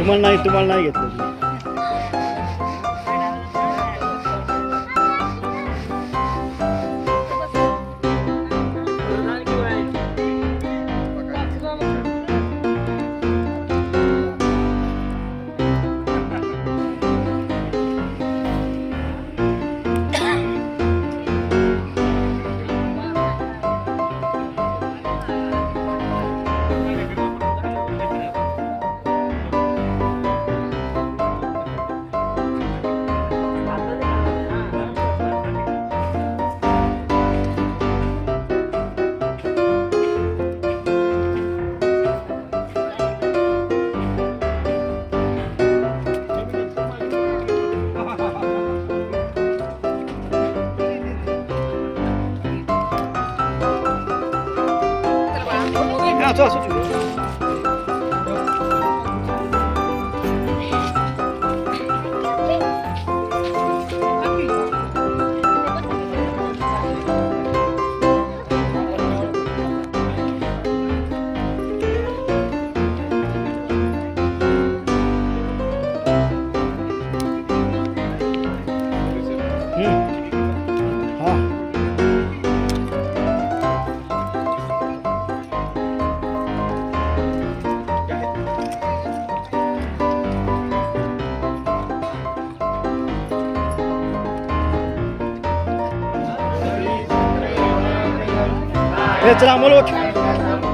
तुम्हाला नाही तुम्हाला नाही घेतलं. हा, असं- असं ठेवलं. हम्म. हे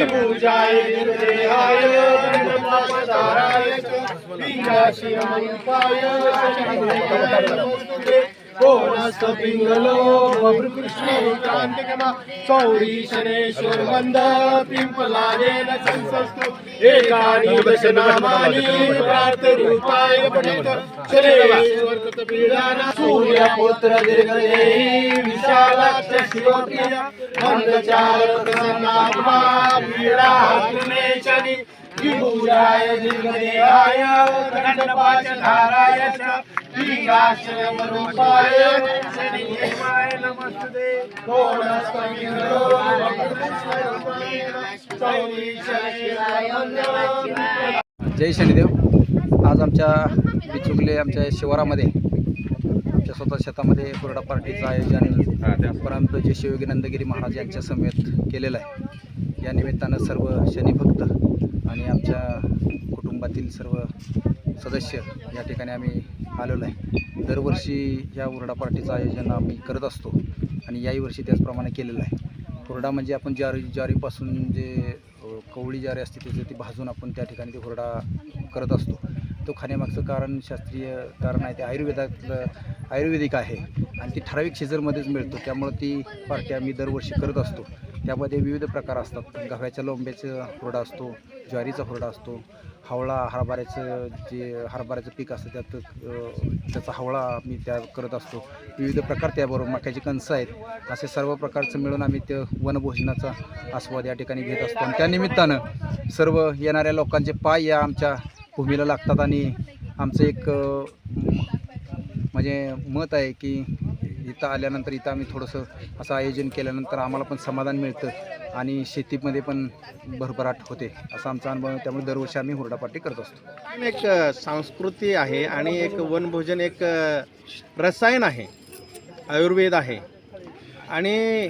पूजाय निर्देहाय गणपतापधाराय च पिंगाशिरमरूपाय कृष्ण बभ्रकृष्णकान्तिकमा सौरी शनेश्वर वन्द पिम्पलादेन संसस्तु प्रार्थरूपाय पठेत शनेश्वर कृतपीडाना सूर्यपुत्र दीर्घदेहि विशालाक्ष शिवप्रिय मन्दचारक सन्नात्मा पीडाहर्तुने दीर्घदेहाय च शनिदेवाय नमस्ते जय शनिदेव. आज आमच्या बिचुकले आमच्या शिवारामध्ये आमच्या स्वतः शेतामध्ये कोरडा पार्टीचं आयोजन परंतु जे शिवयोगी नंदगिरी महाराज यांच्या समेत केलेलं आहे या निमित्तानं सर्व शनिभक्त आणि आमच्या कुटुंबातील सर्व सदस्य या ठिकाणी आम्ही आलेलो आहे. दरवर्षी या हुरडा पार्टीचं आयोजन आम्ही करत असतो आणि याही वर्षी त्याचप्रमाणे केलेलं आहे. हुरडा म्हणजे आपण ज्वारी ज्वारीपासून जे कवळी ज्वारी असते त्याची ती भाजून आपण त्या ठिकाणी ते हुरडा करत असतो. तो खाण्यामागचं कारण शास्त्रीय कारण आहे ते आयुर्वेदातलं आयुर्वेदिक आहे आणि ती ठराविक सीझनमध्येच मिळतो. त्यामुळं ती पार्टी आम्ही दरवर्षी करत असतो. त्यामध्ये विविध प्रकार असतात. गव्याच्या लोंब्याचा हुरडा असतो ज्वारीचा हुरडा असतो हावळा हरभऱ्याचं जे हरभऱ्याचं पीक असतं त्यात त्याचा हावळा आम्ही त्या करत असतो. विविध प्रकार त्याबरोबर मक्याचे कणसं आहेत. असे सर्व प्रकारचं मिळून आम्ही ते वनभोजनाचा आस्वाद या ठिकाणी घेत असतो. आणि त्यानिमित्तानं सर्व येणाऱ्या लोकांचे पाय या आमच्या भूमीला लागतात. आणि आमचं एक म्हणजे मत आहे की इथं आल्यानंतर इथं आम्ही थोडंसं असं आयोजन केल्यानंतर आम्हाला पण समाधान मिळतं आणि शेतीमध्ये पण भरभराट होते असा आमचा अनुभव आहे. त्यामुळे दरवर्षी आम्ही हुरडा पार्टी करत असतो. एक संस्कृती आहे आणि एक वनभोजन एक रसायन आहे आयुर्वेद आहे. आणि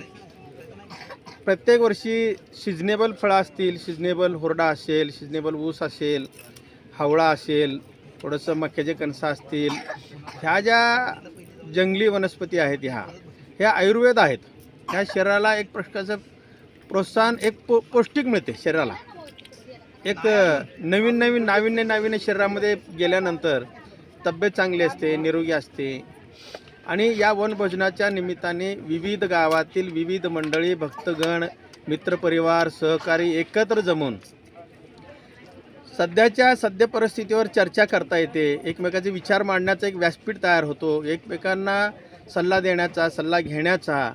प्रत्येक वर्षी सिजनेबल फळं असतील सिजनेबल हुरडा असेल सिजनेबल ऊस असेल हावळा असेल थोडंसं मक्याचे कणसं असतील ह्या ज्या जंगली वनस्पती आहेत ह्या. ह्या आयुर्वेद आहेत. ह्या शरीराला एक प्रकारचं प्रोत्साहन एक पो पौष्टिक मिळते शरीराला. एक नवीन नवीन नाविन्य नाविन्य शरीरामध्ये गेल्यानंतर तब्येत चांगली असते निरोगी असते. आणि या वनभोजनाच्या निमित्ताने विविध गावातील विविध मंडळी भक्तगण मित्रपरिवार सहकारी एकत्र जमून सध्याच्या सद्य परिस्थितीवर चर्चा करता येते. एकमेकाचे विचार मांडण्याचा एक व्यासपीठ तयार होतो. एकमेकांना सल्ला देण्याचा सल्ला घेण्याचा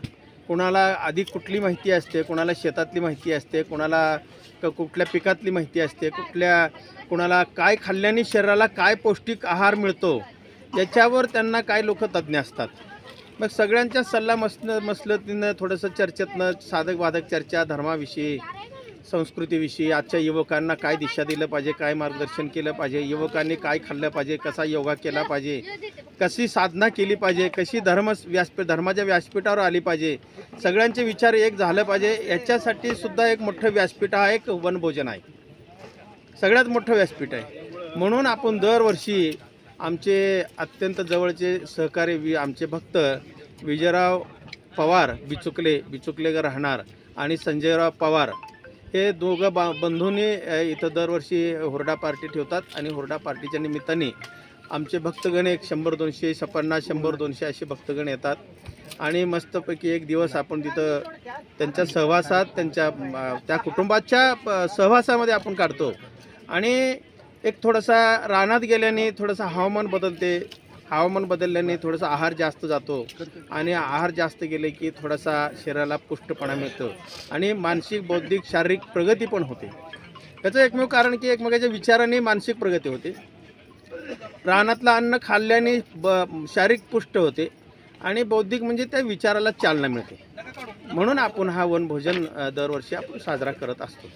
कोणाला आधी कुठली माहिती असते कोणाला शेतातली माहिती असते कोणाला क- कुठल्या पिकातली माहिती असते कुठल्या कोणाला काय खाल्ल्याने शरीराला काय पौष्टिक आहार मिळतो याच्यावर त्यांना काय लोक तज्ज्ञ असतात. मग सगळ्यांच्या सल्ला मसन मसलतीनं थोडंसं चर्चेतनं साधक बाधक चर्चा धर्माविषयी संस्कृतीविषयी आजच्या युवकांना काय दिशा दिलं पाहिजे काय मार्गदर्शन केलं पाहिजे युवकांनी काय खाल्लं पाहिजे कसा योगा केला पाहिजे कशी साधना केली पाहिजे कशी धर्म व्यासपीठ धर्माच्या व्यासपीठावर आली पाहिजे सगळ्यांचे विचार एक झालं पाहिजे याच्यासाठी सुद्धा एक मोठं व्यासपीठ हा एक वनभोजन आहे. सगळ्यात मोठं व्यासपीठ आहे. म्हणून आपण दरवर्षी आमचे अत्यंत जवळचे सहकारी वि आमचे भक्त विजयराव पवार बिचुकले बिचुकलेकर राहणार आणि संजयराव पवार हे दोघं बा बंधूंनी इथं दरवर्षी हुरडा पार्टी ठेवतात आणि हुरडा पार्टीच्या निमित्ताने आमचे भक्तगण एक शंभर दोनशे पन्नास शंभर दोनशे असे भक्तगण येतात. आणि मस्तपैकी एक दिवस आपण तिथं त्यांच्या सहवासात त्यांच्या त्या कुटुंबाच्या प- सहवासामध्ये आपण काढतो. आणि एक थोडासा रानात गेल्याने थोडंसं हवामान बदलते. हवामान बदलल्याने थोडासा आहार जास्त जातो आणि आहार जास्त गेले की थोडासा शरीराला पुष्टपणा मिळतो आणि मानसिक बौद्धिक शारीरिक प्रगती पण होते. त्याचं एकमेव कारण की एकमेकाच्या विचाराने मानसिक प्रगती होते. रानातलं अन्न खाल्ल्याने ब शारीरिक पुष्ट होते आणि बौद्धिक म्हणजे त्या विचाराला चालना मिळते. म्हणून आपण हा वनभोजन दरवर्षी आपण साजरा करत असतो.